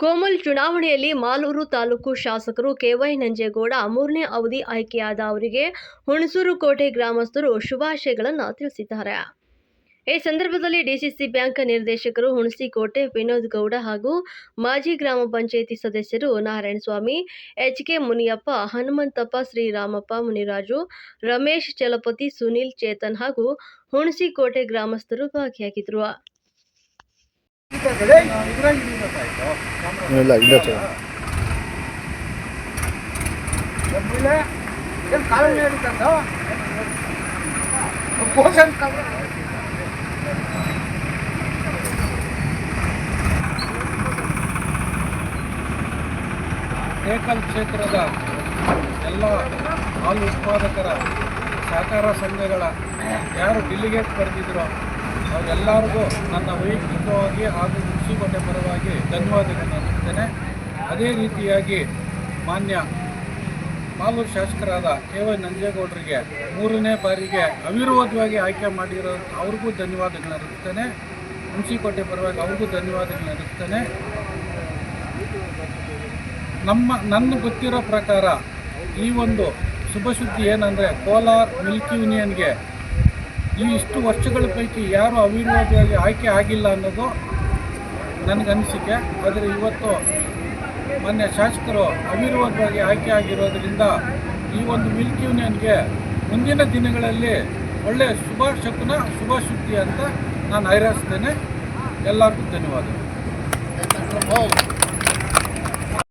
ಕೋಮಲ್ ಚುನಾವಣೆಯಲ್ಲಿ ಮಾಲೂರು ತಾಲೂಕು ಶಾಸಕರು ಕೆವೈ ನಂಜೇಗೌಡ ಮೂರನೇ ಅವಧಿ ಆಯ್ಕೆಯಾದ ಅವರಿಗೆ ಹುಣಸೂರು ಕೋಟೆ ಗ್ರಾಮಸ್ಥರು ಶುಭಾಶಯಗಳನ್ನು ತಿಳಿಸಿದ್ದಾರೆ. ಈ ಸಂದರ್ಭದಲ್ಲಿ ಡಿಸಿಸಿ ಬ್ಯಾಂಕ್ ನಿರ್ದೇಶಕರು ಹುಣಸಿಕೋಟೆ ವಿನೋದ್ ಗೌಡ ಹಾಗೂ ಮಾಜಿ ಗ್ರಾಮ ಪಂಚಾಯಿತಿ ಸದಸ್ಯರು ನಾರಾಯಣಸ್ವಾಮಿ ಎಚ್ಕೆ ಮುನಿಯಪ್ಪ, ಹನುಮಂತಪ್ಪ, ಶ್ರೀರಾಮಪ್ಪ, ಮುನಿರಾಜು, ರಮೇಶ್, ಚಲಪತಿ, ಸುನಿಲ್ ಚೇತನ್ ಹಾಗೂ ಹುಣಸಿಕೋಟೆ ಗ್ರಾಮಸ್ಥರು ಭಾಗಿಯಾಗಿದ್ದರು. ಇಲ್ಲ ಇಲ್ಲ ಏಕಲ್ ಕ್ಷೇತ್ರದ ಎಲ್ಲ ಹಾಲು ಉತ್ಪಾದಕರ ಸಹಕಾರ ಸಂಘಗಳ ಯಾರು ಡಿಲಿಗೇಟ್ ಬರೆದಿದ್ರೋ? ಅವರೆಲ್ಲರಿಗೂ ನನ್ನ ವೈಯಕ್ತಿಕವಾಗಿ ಹಾಗೂ ಮುನ್ಸಿಪಲ್ಟಿ ಪರವಾಗಿ ಧನ್ಯವಾದಗಳನ್ನು ನೀಡ್ತೇನೆ ಅದೇ ರೀತಿಯಾಗಿ ಮಾನ್ಯ ಮಾಲೂರು ಶಾಸಕರಾದ ಕೆ ವೈ ನಂಜೇಗೌಡರಿಗೆ ಮೂರನೇ ಬಾರಿಗೆ ಅವಿರೋಧವಾಗಿ ಆಯ್ಕೆ ಮಾಡಿರೋ ಅವ್ರಿಗೂ ಧನ್ಯವಾದಗಳನ್ನ ಅರ್ಪಿಸ್ತೇನೆ ಮುನ್ಸಿಪಲ್ಟಿ ಪರವಾಗಿ ಅವ್ರಿಗೂ ಧನ್ಯವಾದಗಳನ್ನ ಅರ್ಪಿಸ್ತೇನೆ ನಮ್ಮ, ನನ್ನ ಗೊತ್ತಿರೋ ಪ್ರಕಾರ ಈ ಒಂದು ಶುಭ ಸುದ್ದಿ ಏನಂದರೆ ಕೋಲಾರ್ ಮಿಲ್ಕ್ ಯೂನಿಯನ್ಗೆ ಈ ಇಷ್ಟು ವರ್ಷಗಳ ಪೈಕಿ ಯಾರು ಅವಿರೋಧವಾಗಿ ಆಯ್ಕೆ ಆಗಿಲ್ಲ ಅನ್ನೋದು ನನಗನ್ನಿಸಿಕೆ ಆದರೆ ಇವತ್ತು ಮೊನ್ನೆ ಶಾಸಕರು ಅವಿರೋಧವಾಗಿ ಆಯ್ಕೆ ಆಗಿರೋದ್ರಿಂದ ಈ ಒಂದು ಮಿಲ್ಕ್ ಯೂನಿಯನ್ಗೆ ಮುಂದಿನ ದಿನಗಳಲ್ಲಿ ಒಳ್ಳೆಯ ಶುಭ ಶಕುನ ಶುಭ ಸುದ್ದಿ ಅಂತ ನಾನು ಹಾರೈಸ್ತೇನೆ ಎಲ್ಲರಿಗೂ ಧನ್ಯವಾದಗಳು.